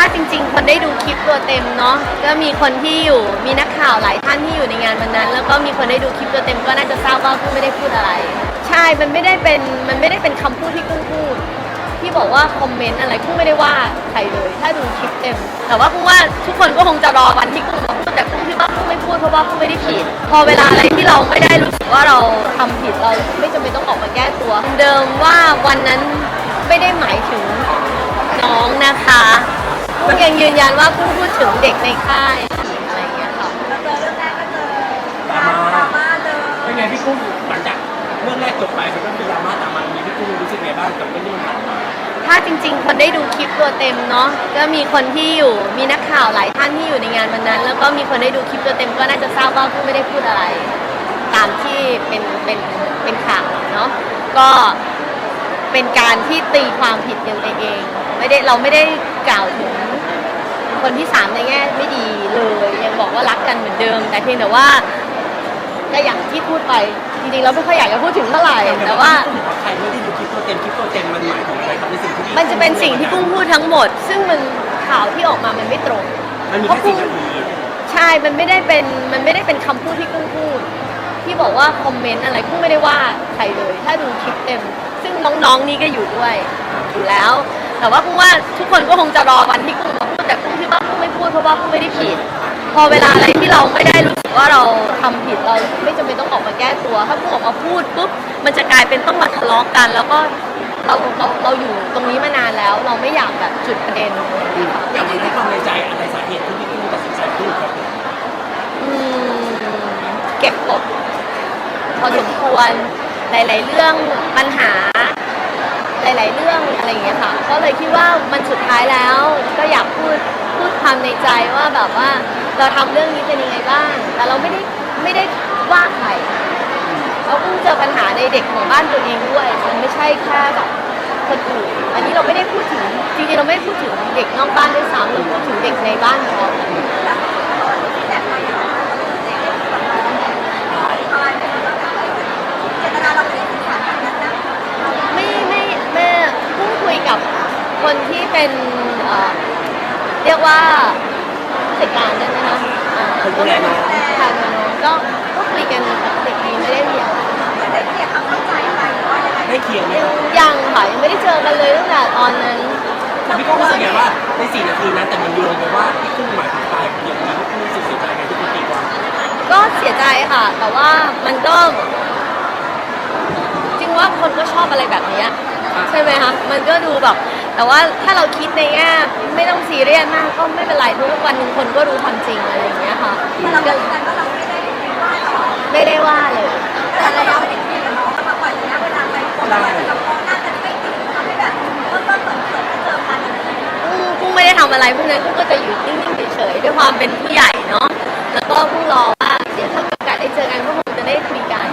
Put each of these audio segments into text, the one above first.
ถ้าจริง ๆ คนได้ดูคลิปตัวเต็มเนาะก็มีคนที่อยู่มีนักข่าวหลายท่านที่อยู่ในงานวันนั้น แล้วก็มีคนได้ดูคลิปตัวเต็มก็น่าจะทราบว่ากุ้งไม่ได้พูดอะไร ใช่มันไม่ได้เป็นมันไม่ได้เป็นคำพูดที่กุ้งพูดที่บอกว่าคอมเมนต์อะไรกุ้งไม่ได้ว่าใครเลย ถ้าดูคลิปเต็ม แต่ว่ากุ้งว่าทุกคนก็คงจะรอวันที่กุ้งจะพูดแต่กุ้งคิดว่ากุ้งไม่พูดเพราะว่ากุ้งไม่ได้ผิด พอเวลาอะไรที่เราไม่ได้รู้สึกว่าเราทำผิดเราไม่จำเป็นต้องออกมาแก้ตัว เดิมว่าวันนั้นไม่ได้หมายถึงน้องนะคะ ยังยืนยันว่ากุ้พูดถึงเด็กในค่ายอะไรอย่างเงี้ยค่ะเกิดราม่าเป็นไงพี่กุ้งหลังจากเรื่องแรกจบไปมันก็มีดราม่าตามมามีพี่กุ้งรู้สึกไงบ้างกับเรื่องที่มันผ่านมาถ้าจริง ๆ คนได้ดูคลิปตัวเต็มเนาะก็มีคนที่อยู่มีนักข่าวหลายท่านที่อยู่ในงานวันนั้น แล้วก็มีคนได้ดูคลิปตัวเต็มก็น่าจะทราบว่ากุ้งไม่ได้พูดอะไร ตามที่เป็นเป็นเป็นข่าวเนาะก็เป็นการที่ตีความผิดกันไปเอง ไม่ได้เราไม่ได้กล่าวถึง คนที่สามในแง่ไม่ดีเลย ยังบอกว่ารักกันเหมือนเดิม แต่เพียงแต่ว่าก็อย่างที่พูดไปจริงๆเราไม่ค่อยอยากจะพูดถึงเท่าไหร่แต่ว่า ใครไม่ได้ดูคลิปตัวเต็มคลิปตัวเต็มมันหมายถึงอะไรครับในสิ่งที่มันจะเป็นสิ่งที่กุ้งพูดทั้งหมด ซึ่งมันข่าวที่ออกมามันไม่ตรงมันมีแค่สี่นาทีใช่มันไม่ได้เป็นมันไม่ได้เป็นคำพูดที่กุ้งพูด ที่บอกว่าคอมเมนต์อะไรกุ้งไม่ได้ว่าใครเลย ถ้าดูคลิปเต็ม ซึ่งน้องๆนี่ก็อยู่ด้วยอยู่แล้ว แต่ว่ากุ้งว่าทุกคนก็คงจะรอวันที่กุ้งมาพูด แต่กุ้งคิดว่ากุ้งไม่พูดเพราะว่ากุ้งไม่ได้ผิด พอเวลาอะไรที่เราไม่ได้รู้สึกว่าเราทำผิดเราไม่จำเป็นต้องออกมาแก้ตัว ถ้ากุ้งออกมาพูดปุ๊บมันจะกลายเป็นต้องมาทะเลาะกัน แล้วก็เราเราเราอยู่ตรงนี้มานานแล้ว เราไม่อยากแบบจุดประเด็น อย่างมันให้ความในใจอะไรสาเหตุที่พี่กุ้งตัดสินใจพูดครับอืมเก็บกดพอสมควรหลาย ๆ เรื่องปัญหาห ลายๆเรื่องอะไรอย่างเงี้ยค่ะ ก็เลยคิดว่ามันสุดท้ายแล้ว ก็อยากพูดพูดความในใจว่าแบบว่าเราทำเรื่องนี้เป็นยังไงบ้าง แต่เราไม่ได้ไม่ได้ว่าใครเราเพิ่งเจอปัญหาในเด็กของบ้านตัวเองด้วย มันไม่ใช่แค่แบบคนอื่นอันนี้เราไม่ได้พูดถึงจริงๆเราไม่ได้พูดถึงเด็กนอกบ้านด้วยซ้ำเราพูดถึงเด็กในบ้านของเรา ไม่ไม่แม่เพิ่งคุยกับ คนที่เป็นเอ่อเรียกว่าผู้จัดการได้ไหมคะอ่าคนดูแลน้อง ค่ะน้องก็ก็คุยกันปกติดีไม่ได้เรียนได้เคลียร์ไหมครับยังค่ะยังไม่ได้เจอกันเลยตั้งแต่ตอนนั้นแต่พี่กุ้งรู้สึกไงว่าในสี่นาทีนั้นแต่มันโยงไปว่าพี่กุ้งหมายถึงตายคนเดียวนี้พี่กุ้งรู้สึกเสียใจไงที่คุณตีความก็เสียใจค่ะ แต่ว่ามันก็จริงว่าคนก็ชอบอะไรแบบเนี้ยใช่ไหมคะมันก็ดูแบบ แต่ว่าถ้าเราคิดในแง่ไม่ต้องซีเรียสมากก็ไม่เป็นไรทุกวันหนึ่งคนก็รู้ความจริงอะไรอย่างเงี้ยค่ะก็ไม่ได้ว่าเลยกุ้งกุ้งไม่ได้ทำอะไรพวกนั้นกุ้งก็จะอยู่นิ่งๆเฉยๆด้วยความเป็นผู้ใหญ่เนาะแล้วก็กุ้งรอว่าเดี๋ยวถ้ามีโอกาสได้เจอกันก็คงจะได้คุยกัน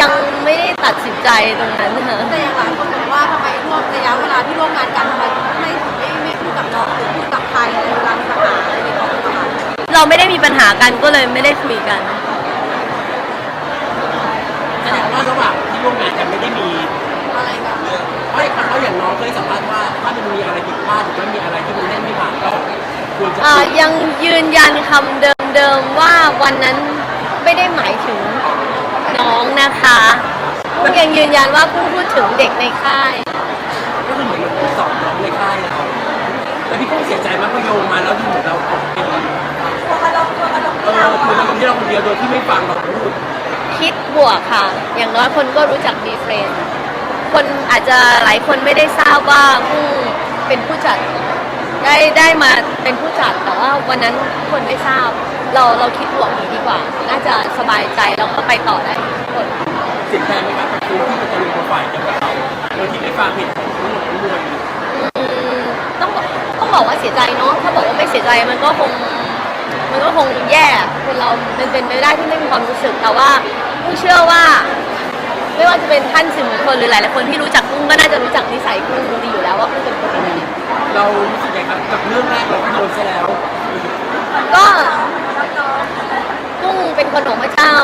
ยังไม่ได้ ตัดสินใจตรงนั้นค่ะแต่อย่างหลายคนบอกว่าทำไมร่วมระยะเวลาที่ร่วมงานกันทำไมไม่ไม่ไม่พูดกับน้องหรือพูดกับใครในเวลามีปัญหาอะไรในกองประมาณเราไม่ได้มีปัญหากันก็เลยไม่ได้คุยกันแสดงว่าระหว่างที่ร่วมงานกันไม่ได้มีอะไรกันเพราะเพราะอย่างน้องเคยสัมภาษณ์ว่าถ้ามันมีอะไรผิดพลาดหรือว่ามีอะไรที่มันเล่นไม่ผ่านก็ควรจะอ่ายังยืนยันคำเดิมๆว่าวันนั้นไม่ได้หมายถึงน้องนะคะกุ้ง ยังยืนยันว่ากุ้พูดถึงเด็กในค่าย ก็คือเหมือนเราสอนน้องในค่ายเราแต่พี่กุ้งเสียใจมากพอโยงมาแล้วดูเหมือนเราตกเป็นเออคือเราคนที่เราคนเดียวโดยที่ไม่ฟังเราพูดคิดบวกค่ะ อย่างน้อยคนก็รู้จักมีเฟรนด์คนอาจจะหลายคนไม่ได้ทราบว่ากุ้เป็นผู้จัด ได้ได้มาเป็นผู้จัดแต่ว่าวันนั้นคนไม่ทราบ เราเราคิดบวกอย่างนี้ดีกว่า น่าจะสบายใจแล้วก็ไปต่อได้ทุกคน สียใจไหมครับกับตัวที่มันจะลงโปรไฟล์เกี่ยวกับเราโดยที่ไม่ฟังเหตุผลทั้งหมดทั้งมวลอืมต้องบอกต้องบอกว่าเสียใจเนาะถ้าบอกว่าไม่เสียใจมันก็คงมันก็คงแย่คนเรามันเป็นไปได้ที่ไม่มีความรู้สึกแต่ว่ากุ้งเชื่อว่า ไม่ว่าจะเป็นท่านสื่อมวลชนหรือหลายๆคนที่รู้จักกุ้งก็น่าจะรู้จักนิสัยกุ้งดีอยู่แล้วว่ากุ้งเป็นคนยังไงเรารู้สึกไงครับกับเรื่องแรกเราก็โดนซะแล้วก็กุ้งเป็นคนของพระเจ้า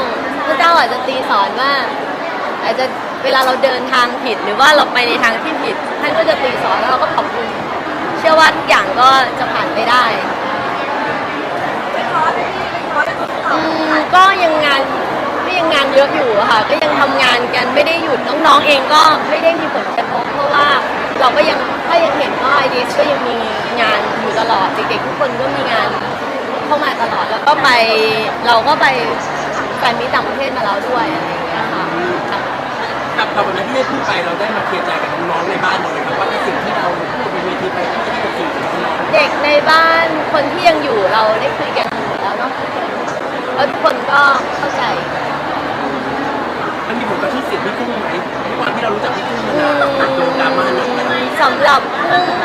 พระเจ้าอาจจะตีสอนว่า อาจจะเวลาเราเดินทางผิดหรือว่าเราไปในทางที่ผิด ท่านก็จะตีสอนแล้วเราก็ขอบคุณ เชื่อว่าทุกอย่างก็จะผ่านไปได้อืมก็ยังงานก็ยังงานเยอะอยู่อะค่ะ ก็ยังทำงานกันไม่ได้หยุดน้องๆเองก็ไม่ได้มีผลกระทบเพราะว่าเราก็ยังถ้ายังเห็นว่าไอเดียก็ยังมีงานอยู่ตลอดเด็กๆทุกคนก็มีงานเข้ามาตลอดแล้วก็ไปเราก็ไปแฟนมีตต่างประเทศมาแล้วด้วยอะไรอย่างเงี้ย กับกับวันนั้นที่ได้พูดไปเราได้มาเคลียร์ใจกับน้องๆในบ้านเราเลยครับว่าไอ้สิ่งที่เราพูดบนเวทีไปไม่ใช่เป็นสิ่งที่น้องเด็กในบ้านคนที่ยังอยู่เราได้คุยกันหมดแล้วเนาะแล้วทุกคนก็เข้าใจมันมีผลกระทบเสียงพี่กุ้งไหมด้วยความที่เรารู้จักพี่กุ้งมานานโดนดราม่าเยอะขนาดนี้สำหรับกุ้งกุ้ง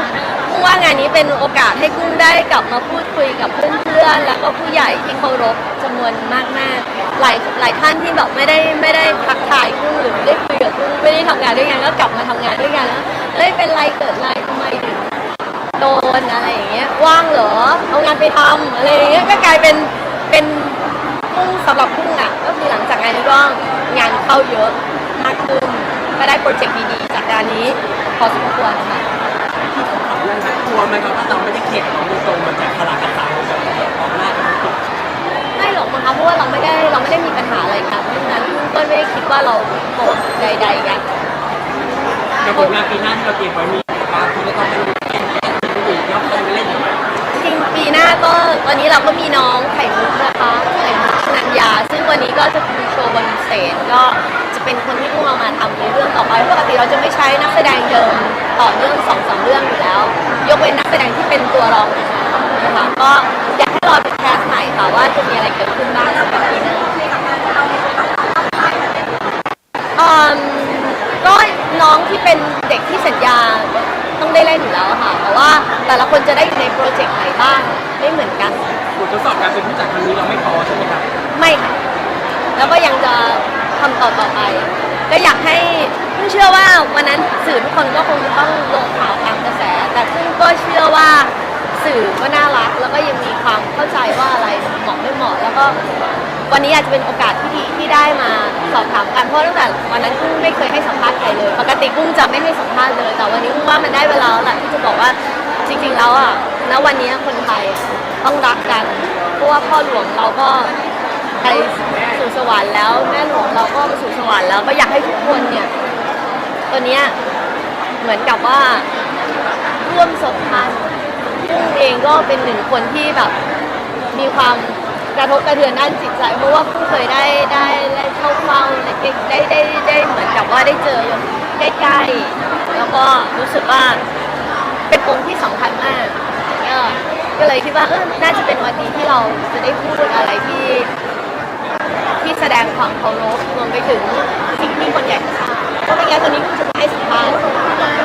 ว่างานนี้เป็นโอกาสให้กุ้งได้กลับมาพูดคุยกับเพื่อนๆ แล้วก็ผู้ใหญ่ที่เคารพจำนวนมากๆหลายหลายท่านที่แบบไม่ได้ไม่ได้ทักทายกุ้งหรือไม่ได้คุยกับกุ้งไม่ได้ทำงานด้วยกันก็กลับมาทำงานด้วยกันแล้วเอ้ยเป็นไรเกิดอะไรทำไมถึงโดนอะไรอย่างเงี้ยว่างเหรอเอางานไปทำอะไรอย่างเงี้ยก็กลายเป็นเป็นกุ้งสำหรับกุ้งอะก็คือหลังจากงานนี้ก็งานเข้าเยอะมากขึ้นก็ได้โปรเจกต์ดีๆจากงานนี้พอสมควรค่ะ ที่เขาขั เรื่องแบบกลัวไหมครับว่าเราไม่ได้เคลียน้องตรงมันจะพลาดกระต่าแบบออกหน้าไม่หรอกนะคะเพราะว่าเราไม่ได้เราไม่ได้มีปัญหาอะไรกันเพราะฉะนั้นก็ไม่ได้คิดว่าเราโกรธใดๆกันในผลงานปีหน้าที่เราเตรียมไว้มีบางทีก็ต้องไปเล่นเกมอื่นย้อนไปเล่นจริงปีหน้าก็วันนี้เราก็มีน้องไข่มุกนะคะไข่มุกนันยาซึ่งวันนี้ก็จะมีโชว์บนสเตจก็ เป็นคนที่พวกเรามาทำในเรื่องต่อไปปกติเราจะไม่ใช้นักแสดงเดิมต่อเนื่องสองสามเรื่องอยู่แล้ว ยกเว้นนักแสดงที่เป็นตัวรองนะคะก็อยากให้รอดูแคสใหม่ค่ะว่าจะมีอะไรเกิดขึ้นบ้างสำหรับปีหน้าอืมก็น้องที่เป็นเด็กที่สัญญาต้องได้เล่นอยู่แล้วอะค่ะแต่ว่าแต่ละคนจะได้อยู่ในโปรเจกต์ไหนบ้างไม่เหมือนกันบททดสอบการเป็นผู้จัดครั้งนี้เราไม่พอใช่ไหมครับไม่ค่ะแล้วก็ยังจะ ทำต่อต่อไป ก็อยากให้เพิ่งเชื่อว่าวันนั้นสื่อทุกคนก็คงจะต้องลงข่าวตามกระแส แต่เพิ่งก็เชื่อว่าสื่อก็น่ารัก แล้วก็ยังมีความเข้าใจว่าอะไรเหมาะไม่เหมาะ แล้วก็วันนี้อาจจะเป็นโอกาสที่ดีที่ได้มาสอบถามกันเพราะตั้งแต่วันนั้นกุ้งไม่เคยให้สัมภาษณ์ใครเลย ปกติกุ้งจะไม่ให้สัมภาษณ์เลย แต่วันนี้กุ้งว่ามันได้เวลาแล้วแหละที่จะบอกว่าจริงๆแล้วอะณวันนี้คนไทยต้องรักกัน เพราะว่าพ่อหลวงเราก็ไป สู่สวรรค์แล้ว แม่หลวงเราก็ไปสู่สวรรค์แล้วก็อยากให้ทุกคนเนี่ยตัวเนี้ยเหมือนกับว่าร่วมสมพันซึ่งเองก็เป็นหนึ่งคนที่แบบมีความกระทบกระเทือนด้านจิตใจ เพราะว่าผู้เคยได้ได้ได้เข้าเฝ้าได้ได้ได้ได้เหมือนกับว่าได้เจอใกล้ๆแล้วก็รู้สึกว่าเป็นองค์ที่สำคัญมากก็เลยคิดว่าเออน่าจะเป็นวันดีที่เราจะได้พูดอะไรที่ ที่แสดงความเคารพรวมไปถึงสิ่งที่คนใหญ่ทราบเพราะไม่งั้นตอนนี้คุณจะไม่ให้สัมภาษณ์